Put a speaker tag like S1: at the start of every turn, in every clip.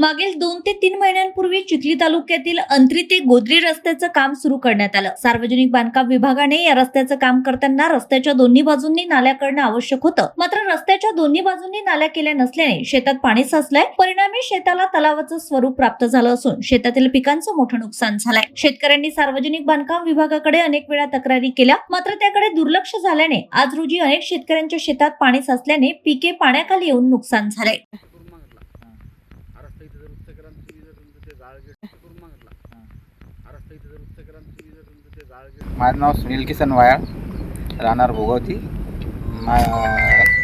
S1: मागील दोन ते तीन महिन्यांपूर्वी चिखली तालुक्यातील अंत्री ते गोदरी रस्त्याचं काम सुरू करण्यात आलं. सार्वजनिक बांधकाम विभागाने या रस्त्याचं काम करताना रस्त्याच्या दोन्ही बाजूंनी नाल्या करणं आवश्यक होतं. मात्र रस्त्याच्या दोन्ही बाजूंनी नाल्या केल्या नसल्याने शेतात पाणी साचलंय. परिणामी शेताला तलावाचं स्वरूप प्राप्त झालं असून शेतातील पिकांचं मोठं नुकसान झालंय. शेतकऱ्यांनी सार्वजनिक बांधकाम विभागाकडे अनेक वेळा तक्रारी केल्या. मात्र त्याकडे दुर्लक्ष झाल्याने आज रोजी अनेक शेतकऱ्यांच्या शेतात पाणी साचल्याने पिके पाण्याखाली येऊन नुकसान झालंय.
S2: माझं नाव सुनील किसन वायाळ राहणार भोगावती. मा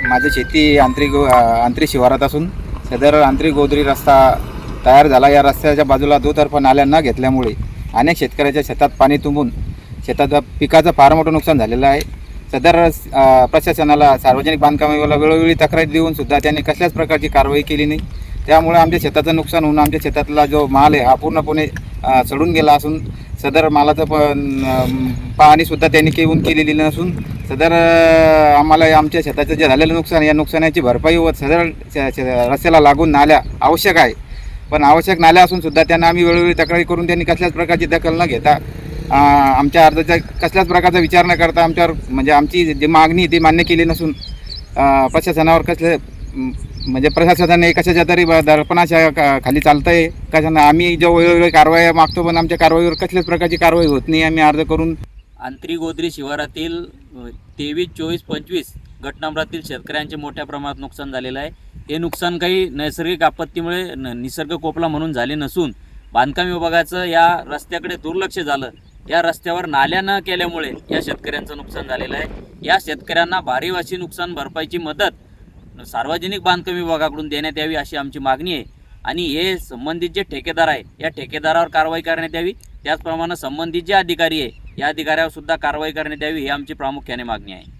S2: माझी शेती आंतरिक आंतरिक शिवारात असून सदर आंतरिक गोदरी रस्ता तयार झाला. या रस्त्याच्या बाजूला दुतर्फ नाल्या न घेतल्यामुळे अनेक शेतकऱ्याच्या शेतात पाणी तुंबून शेतात पिकाचं फार मोठं नुकसान झालेलं आहे. सदर प्रशासनाला सार्वजनिक बांधकामाला वेळोवेळी तक्रारी देऊन सुद्धा त्यांनी कसल्याच प्रकारची कारवाई केली नाही. त्यामुळे आमच्या शेताचं नुकसान होऊन आमच्या शेतातला जो माल आहे हा पूर्णपणे सडून गेला असून सदर मालाचं पण पाणीसुद्धा पाहणीसुद्धा त्यांनी केवून केलेली नसून सदर आम्हाला आमच्या शेताचं जे झालेलं नुकसान या नुकसानाची भरपाई व सदर श- रस्त्याला लागून नाल्या आवश्यक आहे. पण आवश्यक नाल्या असून सुद्धा त्यांना आम्ही वेळोवेळी तक्रारी करून त्यांनी कसल्याच प्रकारची दखल न घेता आमच्या अर्जाचा कसल्याच प्रकारचा विचार न करता आमच्यावर म्हणजे आमची जी मागणी ती मान्य केली नसून प्रशासनावर कसले म्हणजे प्रशासनाने कशाच्या तरी दर्पणाच्या का- खाली चालतं आहे कशानं? आम्ही जो वेळोवेळी कारवाई मागतो पण आमच्या कारवाईवर कसल्याच प्रकारची कारवाई होत नाही. आम्ही अर्ज करून
S3: आंतरिक गोद्री शिवारातील तेवीस चोवीस पंचवीस गटनंबरातील शेतकऱ्यांचे मोठ्या प्रमाणात नुकसान झालेलं आहे. हे नुकसान काही नैसर्गिक आपत्तीमुळे न निसर्ग कोपला म्हणून झाले नसून बांधकाम विभागाचं या रस्त्याकडे दुर्लक्ष झालं. या रस्त्यावर नाल्या न केल्यामुळे या शेतकऱ्यांचं नुकसान झालेलं आहे. या शेतकऱ्यांना भारीवाशी नुकसान भरपाईची मदत सार्वजनिक बांधकाम विभागाकडून देण्यात यावी अशी आमची मागणी आहे. आणि हे संबंधित जे ठेकेदार आहे या ठेकेदारावर कारवाई करण्यात यावी. त्याचप्रमाणे संबंधित जे अधिकारी आहे या अधिकाऱ्यावर सुद्धा कारवाई करण्यात यावी ही आमची प्रामुख्याने मागणी आहे.